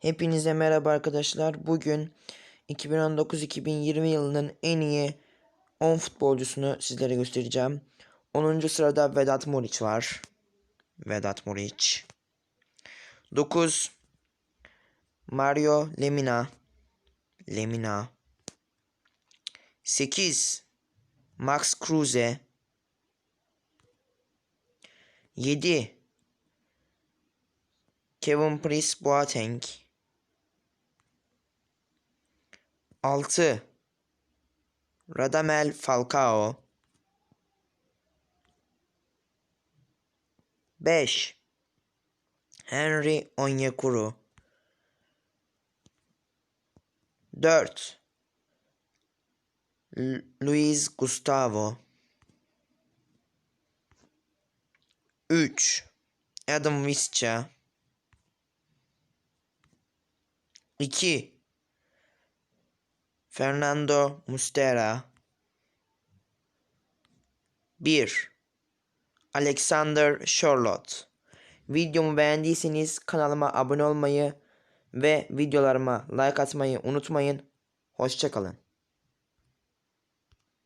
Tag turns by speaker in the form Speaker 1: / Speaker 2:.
Speaker 1: Hepinize merhaba arkadaşlar. Bugün 2019-2020 yılının en iyi 10 futbolcusunu sizlere göstereceğim. 10. sırada Vedat Muriç var. Vedat Muriç. 9 Mario Lemina. Lemina. 8 Max Kruse. 7 Kevin Prince Boateng 6 Radamel Falcao. 5 Henry Onyekuru. 4 L- Luis Gustavo. 3 Adam Visca 2 Fernando Mustera 1 Alexander Charlotte Videomu beğendiyseniz kanalıma abone olmayı ve videolarıma like atmayı unutmayın. Hoşçakalın.